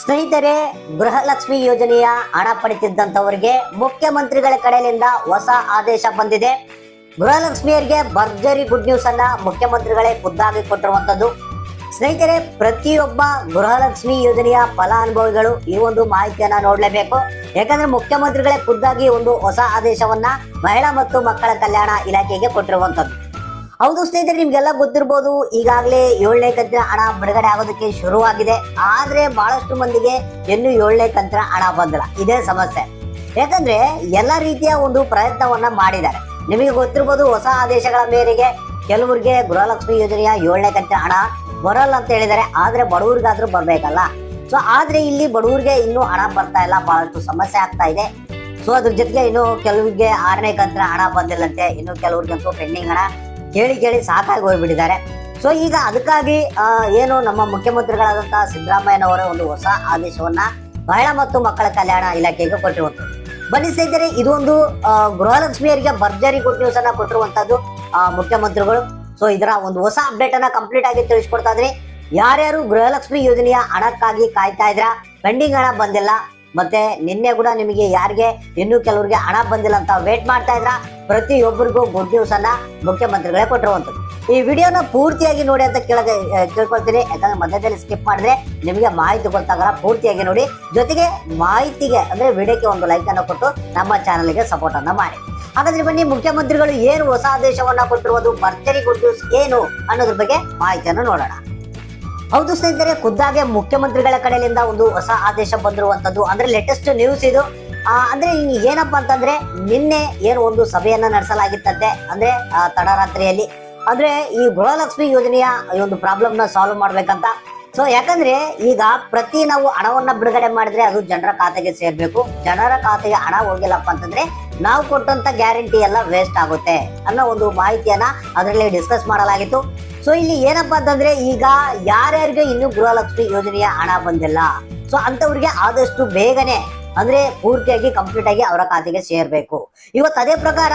ಸ್ನೇಹಿತರೆ, ಗೃಹಲಕ್ಷ್ಮಿ ಯೋಜನೆಯ ಹಣ ಪಡೆದಿದ್ದಂಥವರಿಗೆ ಮುಖ್ಯಮಂತ್ರಿಗಳ ಕಡೆಯಿಂದ ಹೊಸ ಆದೇಶ ಬಂದಿದೆ. ಗೃಹಲಕ್ಷ್ಮಿಯರಿಗೆ ಭರ್ಜರಿ ಗುಡ್ ನ್ಯೂಸ್ ಅನ್ನ ಮುಖ್ಯಮಂತ್ರಿಗಳೇ ಖುದ್ದಾಗಿ ಕೊಟ್ಟಿರುವಂತದ್ದು ಸ್ನೇಹಿತರೆ, ಪ್ರತಿಯೊಬ್ಬ ಗೃಹಲಕ್ಷ್ಮಿ ಯೋಜನೆಯ ಫಲಾನುಭವಿಗಳು ಈ ಒಂದು ಮಾಹಿತಿಯನ್ನ ನೋಡಲೇಬೇಕು. ಯಾಕಂದ್ರೆ ಮುಖ್ಯಮಂತ್ರಿಗಳೇ ಖುದ್ದಾಗಿ ಒಂದು ಹೊಸ ಆದೇಶವನ್ನ ಮಹಿಳಾ ಮತ್ತು ಮಕ್ಕಳ ಕಲ್ಯಾಣ ಇಲಾಖೆಗೆ ಕೊಟ್ಟಿರುವಂತದ್ದು ಹೌದು ಸ್ನೇಹಿತರೆ, ನಿಮ್ಗೆಲ್ಲ ಗೊತ್ತಿರ್ಬೋದು, ಈಗಾಗಲೇ ಏಳನೇ ಕಂತಿನ ಹಣ ಬಿಡುಗಡೆ ಆಗೋದಕ್ಕೆ ಶುರುವಾಗಿದೆ. ಆದ್ರೆ ಬಹಳಷ್ಟು ಮಂದಿಗೆ ಇನ್ನೂ ಏಳನೇ ಕಂತಿನ ಹಣ ಬಂದಿಲ್ಲ. ಇದೇ ಸಮಸ್ಯೆ. ಯಾಕಂದ್ರೆ ಎಲ್ಲ ರೀತಿಯ ಒಂದು ಪ್ರಯತ್ನವನ್ನ ಮಾಡಿದ್ದಾರೆ. ನಿಮಗೆ ಗೊತ್ತಿರ್ಬೋದು, ಹೊಸ ಆದೇಶಗಳ ಮೇರೆಗೆ ಕೆಲವರಿಗೆ ಗೃಹಲಕ್ಷ್ಮಿ ಯೋಜನೆಯ ಏಳನೇ ಕಂತಿನ ಹಣ ಬರಲ್ಲ ಅಂತ ಹೇಳಿದ್ದಾರೆ. ಆದ್ರೆ ಬಡವರಿಗಾದ್ರೂ ಬರ್ಬೇಕಲ್ಲ? ಸೊ ಆದ್ರೆ ಇಲ್ಲಿ ಬಡವರಿಗೆ ಇನ್ನೂ ಹಣ ಬರ್ತಾ ಇಲ್ಲ. ಬಹಳಷ್ಟು ಸಮಸ್ಯೆ ಆಗ್ತಾ ಇದೆ. ಸೊ ಅದ್ರ ಜೊತೆಗೆ ಇನ್ನು ಕೆಲವರಿಗೆ ಆರನೇ ಕಂತಿನ ಹಣ ಬಂದಿಲ್ಲಂತೆ. ಇನ್ನು ಕೆಲವ್ರಿಗಂತೂ ಪೆಂಡಿಂಗ್ ಹಣ ಕೇಳಿ ಕೇಳಿ ಸಾಕಾಗಿ ಹೋಗ್ಬಿಟ್ಟಿದ್ದಾರೆ. ಸೊ ಈಗ ಅದಕ್ಕಾಗಿ ಏನು ನಮ್ಮ ಮುಖ್ಯಮಂತ್ರಿಗಳಾದಂತಹ ಸಿದ್ದರಾಮಯ್ಯನವರ ಒಂದು ಹೊಸ ಆದೇಶವನ್ನ ಮಹಿಳಾ ಮತ್ತು ಮಕ್ಕಳ ಕಲ್ಯಾಣ ಇಲಾಖೆಗೆ ಕೊಟ್ಟಿರುವಂತದ್ದು ಬನ್ನಿ ಸ್ನೇಹಿತರೆ ಇದು ಒಂದು ಆ, ಗೃಹಲಕ್ಷ್ಮಿಯರಿಗೆ ಭರ್ಜರಿ ಗುಡ್ ನ್ಯೂಸ್ ಅನ್ನ ಕೊಟ್ಟಿರುವಂತದ್ದು ಮುಖ್ಯಮಂತ್ರಿಗಳು. ಸೊ ಇದರ ಒಂದು ಹೊಸ ಅಪ್ಡೇಟ್ ಅನ್ನ ಕಂಪ್ಲೀಟ್ ಆಗಿ ತಿಳಿಸ್ಕೊಡ್ತಾ ಇದ್ರಿ ಯಾರ್ಯಾರು ಗೃಹಲಕ್ಷ್ಮಿ ಯೋಜನೆಯ ಹಣಕ್ಕಾಗಿ ಕಾಯ್ತಾ ಇದ್ರ ಪೆಂಡಿಂಗ್ ಹಣ ಬಂದಿಲ್ಲ. ಮತ್ತೆ ನಿನ್ನೆ ಕೂಡ ನಿಮಗೆ ಯಾರಿಗೆ ಇನ್ನೂ ಕೆಲವರಿಗೆ ಹಣ ಬಂದಿಲ್ಲ ಅಂತ ವೇಟ್ ಮಾಡ್ತಾ ಇದ್ರ ಪ್ರತಿಯೊಬ್ಬರಿಗೂ ಗುಡ್ ನ್ಯೂಸ್ ಅನ್ನ ಮುಖ್ಯಮಂತ್ರಿಗಳೇ ಕೊಟ್ಟಿರುವಂತದ್ದು ಈ ವಿಡಿಯೋನ ಪೂರ್ತಿಯಾಗಿ ನೋಡಿ ಅಂತ ಕೇಳಕ್ಕೆ ಕೇಳ್ಕೊಳ್ತೀನಿ. ಯಾಕಂದ್ರೆ ಮಧ್ಯದಲ್ಲಿ ಸ್ಕಿಪ್ ಮಾಡಿದ್ರೆ ನಿಮಗೆ ಮಾಹಿತಿ ಗೊತ್ತಾಗಲ್ಲ. ಪೂರ್ತಿಯಾಗಿ ನೋಡಿ. ಜೊತೆಗೆ ಮಾಹಿತಿಗೆ, ಅಂದ್ರೆ ವಿಡಿಯೋಕ್ಕೆ ಒಂದು ಲೈಕ್ ಅನ್ನು ಕೊಟ್ಟು ನಮ್ಮ ಚಾನಲ್ಗೆ ಸಪೋರ್ಟ್ ಅನ್ನ ಮಾಡಿ. ಹಾಗಾದ್ರೆ ಬನ್ನಿ, ಮುಖ್ಯಮಂತ್ರಿಗಳು ಏನು ಹೊಸ ಆದೇಶವನ್ನ ಕೊಟ್ಟಿರುವುದು, ಭರ್ಜರಿ ಗುಡ್ ನ್ಯೂಸ್ ಏನು ಅನ್ನೋದ್ರ ಬಗ್ಗೆ ಮಾಹಿತಿಯನ್ನು ನೋಡೋಣ. ಹೌದು ಸ್ನೇಹಿತರೆ, ಖುದ್ದಾಗೆ ಮುಖ್ಯಮಂತ್ರಿಗಳ ಕಡೆಯಿಂದ ಒಂದು ಹೊಸ ಆದೇಶ ಬಂದಿರುವಂತದ್ದು ಅಂದ್ರೆ ಲೇಟೆಸ್ಟ್ ನ್ಯೂಸ್ ಇದು. ಅಂದ್ರೆ ಏನಪ್ಪಾ ಅಂತಂದ್ರೆ ನಿನ್ನೆ ಏನು ಒಂದು ಸಭೆಯನ್ನ ನಡೆಸಲಾಗಿತ್ತಂತೆ, ಅಂದ್ರೆ ತಡರಾತ್ರಿಯಲ್ಲಿ. ಅಂದ್ರೆ ಈ ಗೃಹಲಕ್ಷ್ಮಿ ಯೋಜನೆಯ ಈ ಒಂದು ಪ್ರಾಬ್ಲಮ್ನ ಸಾಲ್ವ್ ಮಾಡ್ಬೇಕಂತ. ಸೊ ಯಾಕಂದ್ರೆ ಈಗ ಪ್ರತಿ ನಾವು ಹಣವನ್ನ ಬಿಡುಗಡೆ ಮಾಡಿದ್ರೆ ಅದು ಜನರ ಖಾತೆಗೆ ಸೇರ್ಬೇಕು. ಜನರ ಖಾತೆಗೆ ಹಣ ಹೋಗಿಲ್ಲಪ್ಪ ಅಂತಂದ್ರೆ ನಾವು ಕೊಟ್ಟಂತ ಗ್ಯಾರಂಟಿ ಎಲ್ಲ ವೇಸ್ಟ್ ಆಗುತ್ತೆ ಅನ್ನೋ ಒಂದು ಮಾಹಿತಿಯನ್ನ ಅದರಲ್ಲಿ ಡಿಸ್ಕಸ್ ಮಾಡಲಾಗಿತ್ತು. ಸೊ ಇಲ್ಲಿ ಏನಪ್ಪಾ ಅಂತಂದ್ರೆ ಈಗ ಯಾರ್ಯಾರಿಗೆ ಇನ್ನೂ ಗೃಹಲಕ್ಷ್ಮಿ ಯೋಜನೆಯ ಹಣ ಬಂದಿಲ್ಲ. ಸೊ ಅಂತವ್ರಿಗೆ ಆದಷ್ಟು ಬೇಗನೆ ಅಂದ್ರೆ ಪೂರ್ತಿಯಾಗಿ ಕಂಪ್ಲೀಟ್ ಆಗಿ ಅವರ ಖಾತೆಗೆ ಸೇರ್ಬೇಕು. ಇವತ್ತು ಅದೇ ಪ್ರಕಾರ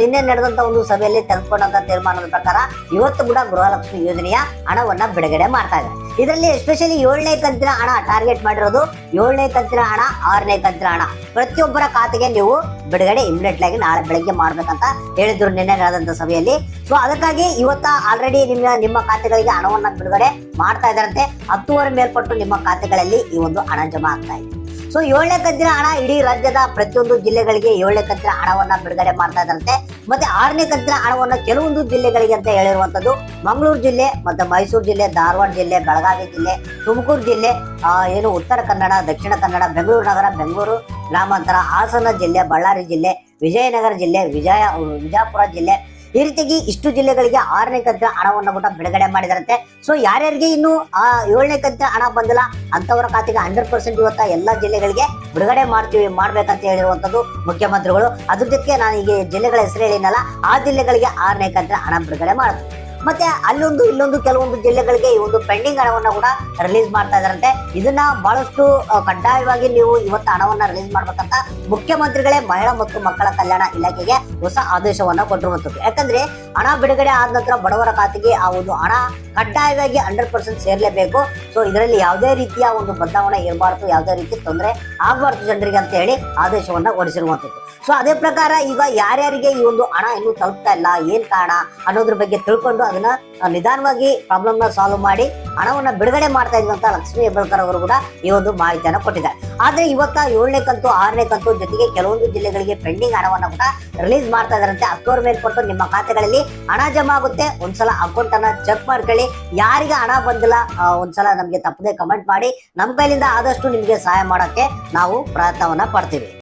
ನಿನ್ನೆ ನಡೆದಂತ ಒಂದು ಸಭೆಯಲ್ಲಿ ತೆಗೆದುಕೊಂಡಂತ ತೀರ್ಮಾನದ ಪ್ರಕಾರ ಇವತ್ತು ಕೂಡ ಗೃಹಲಕ್ಷ್ಮಿ ಯೋಜನೆಯ ಹಣವನ್ನ ಬಿಡುಗಡೆ ಮಾಡ್ತಾ ಇದ್ದಾರೆ. ಇದರಲ್ಲಿ ಎಸ್ಪೆಷಲಿ ಏಳನೇ ಕಂತಿನ ಹಣ ಟಾರ್ಗೆಟ್ ಮಾಡಿರೋದು ಏಳನೇ ಕಂತಿನ ಹಣ, ಆರನೇ ಕಂತಿನ ಹಣ. ಪ್ರತಿಯೊಬ್ಬರ ಖಾತೆಗೆ ನೀವು ಬಿಡುಗಡೆ ಇಮಿಡಿಯೇಟ್ ಆಗಿ ನಾಳೆ ಬೆಳಗ್ಗೆ ಮಾಡ್ಬೇಕಂತ ಹೇಳಿದ್ರು ನಿನ್ನೆ ನಡೆದಂತ ಸಭೆಯಲ್ಲಿ. ಸೊ ಅದಕ್ಕಾಗಿ ಇವತ್ತ ಆಲ್ರೆಡಿ ನಿಮ್ಮ ನಿಮ್ಮ ಖಾತೆಗಳಿಗೆ ಹಣವನ್ನ ಬಿಡುಗಡೆ ಮಾಡ್ತಾ ಇದ್ದಾರಂತೆ. ಹತ್ತುವರೆ ಮೇಲ್ಪಟ್ಟು ನಿಮ್ಮ ಖಾತೆಗಳಲ್ಲಿ ಈ ಒಂದು ಹಣ ಜಮಾ ಆಗ್ತಾ ಇದೆ. ಸೊ ಏಳನೇ ಕಂತಿನ ಹಣ ಇಡೀ ರಾಜ್ಯದ ಪ್ರತಿಯೊಂದು ಜಿಲ್ಲೆಗಳಿಗೆ ಏಳನೇ ಕಂತಿನ ಹಣವನ್ನ ಬಿಡುಗಡೆ ಮಾಡ್ತಾ ಇದ್ದಂತೆ ಮತ್ತೆ ಆರನೇ ಕಂತಿನ ಹಣವನ್ನ ಕೆಲವೊಂದು ಜಿಲ್ಲೆಗಳಿಗೆ ಅಂತ ಹೇಳಿರುವಂತದ್ದು ಮಂಗಳೂರು ಜಿಲ್ಲೆ, ಮತ್ತೆ ಮೈಸೂರು ಜಿಲ್ಲೆ, ಧಾರವಾಡ ಜಿಲ್ಲೆ, ಬೆಳಗಾವಿ ಜಿಲ್ಲೆ, ತುಮಕೂರು ಜಿಲ್ಲೆ ಏನು ಉತ್ತರ ಕನ್ನಡ, ದಕ್ಷಿಣ ಕನ್ನಡ, ಬೆಂಗಳೂರು ನಗರ, ಬೆಂಗಳೂರು ಗ್ರಾಮಾಂತರ, ಹಾಸನ ಜಿಲ್ಲೆ, ಬಳ್ಳಾರಿ ಜಿಲ್ಲೆ, ವಿಜಯನಗರ ಜಿಲ್ಲೆ, ವಿಜಯ ವಿಜಯಪುರ ಜಿಲ್ಲೆ ಈ ರೀತಿಯಾಗಿ ಇಷ್ಟು ಜಿಲ್ಲೆಗಳಿಗೆ ಆರನೇ ಕಂತಿನ ಹಣವನ್ನು ಕೂಡ ಬಿಡುಗಡೆ ಮಾಡಿದಾರಂತೆ. ಸೊ ಯಾರ್ಯಾರಿಗೆ ಇನ್ನು, ಆ, ಏಳನೇ ಕಂತಿನ ಹಣ ಬಂದಿಲ್ಲ, ಅಂತವರ ಖಾತೆಗೆ ಹಂಡ್ರೆಡ್ ಪರ್ಸೆಂಟ್ ಇವತ್ತ ಎಲ್ಲಾ ಜಿಲ್ಲೆಗಳಿಗೆ ಬಿಡುಗಡೆ ಮಾಡ್ತೀವಿ, ಮಾಡ್ಬೇಕಂತ ಹೇಳಿರುವಂತದ್ದು ಮುಖ್ಯಮಂತ್ರಿಗಳು. ಅದ್ರ ಜೊತೆಗೆ ನಾನು ಈಗ ಜಿಲ್ಲೆಗಳ ಹೆಸರು ಹೇಳಿನಲ್ಲ ಆ ಜಿಲ್ಲೆಗಳಿಗೆ ಆರನೇ ಕಂತಿನ ಹಣ ಬಿಡುಗಡೆ ಮಾಡ್ತಾರೆ ಮತ್ತೆ ಅಲ್ಲೊಂದು ಇಲ್ಲೊಂದು ಕೆಲವೊಂದು ಜಿಲ್ಲೆಗಳಿಗೆ ಈ ಒಂದು ಪೆಂಡಿಂಗ್ ಹಣವನ್ನ ಕೂಡ ರಿಲೀಸ್ ಮಾಡ್ತಾ ಇದ್ದಾರಂತೆ. ಇದನ್ನ ಬಹಳಷ್ಟು ಕಡ್ಡಾಯವಾಗಿ ನೀವು ಇವತ್ತು ಹಣವನ್ನ ರಿಲೀಸ್ ಮಾಡ್ಬೇಕಂತ ಮುಖ್ಯಮಂತ್ರಿಗಳೇ ಮಹಿಳಾ ಮತ್ತು ಮಕ್ಕಳ ಕಲ್ಯಾಣ ಇಲಾಖೆಗೆ ಹೊಸ ಆದೇಶವನ್ನ ಕೊಟ್ಟಿರುವಂತದ್ದು ಯಾಕಂದ್ರೆ ಹಣ ಬಿಡುಗಡೆ ಆದ ನಂತರ ಬಡವರ ಖಾತೆಗೆ ಆ ಒಂದು ಹಣ ಕಡ್ಡಾಯವಾಗಿ ಹಂಡ್ರೆಡ್ ಪರ್ಸೆಂಟ್ ಸೇರಲೇಬೇಕು. ಸೊ ಇದರಲ್ಲಿ ಯಾವುದೇ ರೀತಿಯ ಒಂದು ಬದಲಾವಣೆ ಇರಬಾರ್ದು, ಯಾವುದೇ ರೀತಿ ತೊಂದರೆ ಆಗಬಾರ್ದು ಜನರಿಗೆ ಅಂತ ಹೇಳಿ ಆದೇಶವನ್ನು ಹೊರಡಿಸಿರುವಂಥದ್ದು. ಸೊ ಅದೇ ಪ್ರಕಾರ ಈಗ ಯಾರ್ಯಾರಿಗೆ ಈ ಒಂದು ಹಣ ಇನ್ನೂ ತಲುಪ್ತಾ ಇಲ್ಲ, ಏನ್ ಕಾರಣ ಅನ್ನೋದ್ರ ಬಗ್ಗೆ ತಿಳ್ಕೊಂಡು ಅದನ್ನ ನಿಧಾನವಾಗಿ ಪ್ರಾಬ್ಲಮ್ನ ಸಾಲ್ವ್ ಮಾಡಿ ಹಣವನ್ನ ಬಿಡುಗಡೆ ಮಾಡ್ತಾ ಇದ್ದಂತ ಲಕ್ಷ್ಮೀ ಹೆಬ್ಬಳ್ಕರ್ ಅವರು ಕೂಡ ಈ ಒಂದು ಮಾಹಿತಿಯನ್ನು ಕೊಟ್ಟಿದ್ದಾರೆ. ಆದ್ರೆ ಇವತ್ತ ಏಳನೇ ಕಂತು, ಆರನೇ ಕಂತು ಜೊತೆಗೆ ಕೆಲವೊಂದು ಜಿಲ್ಲೆಗಳಿಗೆ ಪೆಂಡಿಂಗ್ ಹಣವನ್ನ ಕೂಡ ರಿಲೀಸ್ ಮಾಡ್ತಾ ಇದಾರಂತೆ ಅಕ್ಟೋಬರ್ ಮೇಲೆ ಕೊಟ್ಟು ನಿಮ್ಮ ಖಾತೆಗಳಲ್ಲಿ ಹಣ ಜಮಾ ಆಗುತ್ತೆ. ಒಂದ್ಸಲ ಅಕೌಂಟ್ ಅನ್ನ ಚೆಕ್ ಮಾಡ್ಕೊಳ್ಳಿ. ಯಾರಿಗೆ ಹಣ ಬಂದಿಲ್ಲ ಒಂದ್ಸಲ ನಮ್ಗೆ ತಪ್ಪದೆ ಕಮೆಂಟ್ ಮಾಡಿ. ನಮ್ಮ ಕೈಲಿಂದ ಆದಷ್ಟು ನಿಮ್ಗೆ ಸಹಾಯ ಮಾಡೋಕ್ಕೆ ನಾವು ಪ್ರಯತ್ನವನ್ನ ಪಡ್ತೀವಿ.